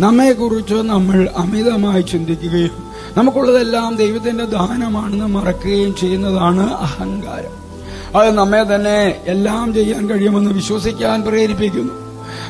നമ്മെക്കുറിച്ച് നമ്മൾ അമിതമായി ചിന്തിക്കുകയും നമുക്കുള്ളതെല്ലാം ദൈവത്തിന്റെ ദാനമാണെന്ന് മറക്കുകയും ചെയ്യുന്നതാണ് അഹങ്കാരം. അത് നമ്മെ തന്നെ എല്ലാം ചെയ്യാൻ കഴിയുമെന്ന് വിശ്വസിക്കാൻ പ്രേരിപ്പിക്കുന്നു.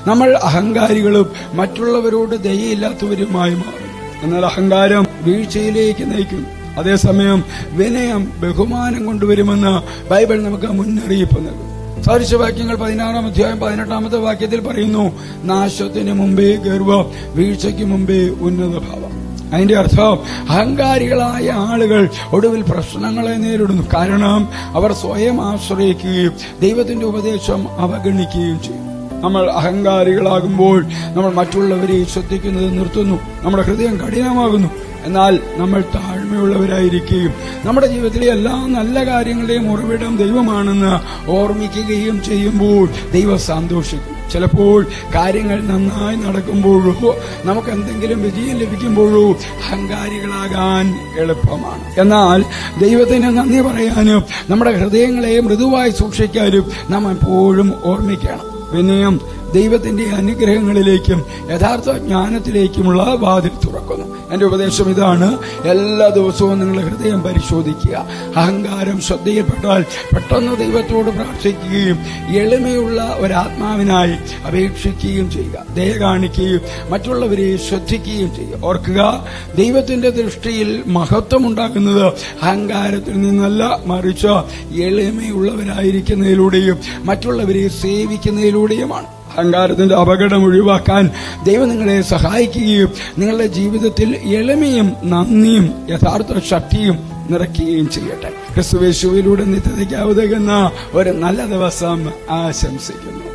നമ്മൾ അഹങ്കാരികളും മറ്റുള്ളവരോട് ദയയില്ലാത്തവരുമായി മാറും എന്നാൽ അഹങ്കാരം വീഴ്ചയിലേക്ക് നയിക്കുന്നു. അതേസമയം വിനയം ബഹുമാനം കൊണ്ടുവരുമെന്ന് ബൈബിൾ നമുക്ക് മുന്നറിയിപ്പ് നൽകുന്നു. സാദൃശ്യവാക്യങ്ങൾ പതിനാറാം അധ്യായം പതിനെട്ടാമത്തെ വാക്യത്തിൽ പറയുന്നു നാശത്തിന് മുമ്പേ ഗർവം വീഴ്ചയ്ക്ക് മുമ്പേ ഉന്നത ഭാവം അതിന്റെ അർത്ഥം അഹങ്കാരികളായ ആളുകൾ ഒടുവിൽ പ്രശ്നങ്ങളെ നേരിടുന്നു. കാരണം അവർ സ്വയം ആശ്രയിക്കുകയും ദൈവത്തിന്റെ ഉപദേശം അവഗണിക്കുകയും ചെയ്യും. നമ്മൾ അഹങ്കാരികളാകുമ്പോൾ നമ്മൾ മറ്റുള്ളവരെ ശ്രദ്ധിക്കുന്നത് നിർത്തുന്നു. നമ്മുടെ ഹൃദയം കഠിനമാകുന്നു. എന്നാൽ നമ്മൾ താഴ്മയുള്ളവരായിരിക്കുകയും നമ്മുടെ ജീവിതത്തിലെ എല്ലാ നല്ല കാര്യങ്ങളുടെയും ഉറവിടം ദൈവമാണെന്ന് ഓർമ്മിക്കുകയും ചെയ്യുമ്പോൾ ദൈവം സന്തോഷിക്കും. ചിലപ്പോൾ കാര്യങ്ങൾ നന്നായി നടക്കുമ്പോഴോ നമുക്ക് എന്തെങ്കിലും വിജയം ലഭിക്കുമ്പോഴോ അഹങ്കാരികളാകാൻ എളുപ്പമാണ്. എന്നാൽ ദൈവത്തിന് നന്ദി പറയാനും നമ്മുടെ ഹൃദയങ്ങളെ മൃദുവായി സൂക്ഷിക്കാനും നാം എപ്പോഴും ഓർമ്മിക്കണം. പിന്നെയും ദൈവത്തിന്റെ അനുഗ്രഹങ്ങളിലേക്കും യഥാർത്ഥ ജ്ഞാനത്തിലേക്കുമുള്ള വാതിൽ തുറക്കുന്നു. എന്റെ ഉപദേശം ഇതാണ്. എല്ലാ ദിവസവും നിങ്ങളുടെ ഹൃദയം പരിശോധിക്കുക. അഹങ്കാരം ശ്രദ്ധയിൽപ്പെട്ടാൽ പെട്ടെന്ന് ദൈവത്തോട് പ്രാർത്ഥിക്കുകയും എളിമയുള്ള ഒരാത്മാവിനായി അപേക്ഷിക്കുകയും ചെയ്യുക. ദയ കാണിക്കുകയും മറ്റുള്ളവരെ ശ്രദ്ധിക്കുകയും ചെയ്യുക. ഓർക്കുക ദൈവത്തിന്റെ ദൃഷ്ടിയിൽ മഹത്വം ഉണ്ടാക്കുന്നത് അഹങ്കാരത്തിൽ നിന്നല്ല മറിച്ച് എളിമയുള്ളവരായിരിക്കുന്നതിലൂടെയും മറ്റുള്ളവരെ സേവിക്കുന്നതിലൂടെയുമാണ്. അഹങ്കാരത്തിന്റെ അപകടം ഒഴിവാക്കാൻ ദൈവം നിങ്ങളെ സഹായിക്കുകയും നിങ്ങളുടെ ജീവിതത്തിൽ എളിമയും നന്ദിയും യഥാർത്ഥ ശക്തിയും നിറയ്ക്കുകയും ചെയ്യട്ടെ. ക്രിസ്തുവേശുവിലൂടെ നിത്യതയ്ക്ക് അവതകുന്ന ഒരു നല്ല ദിവസം ആശംസിക്കുന്നു.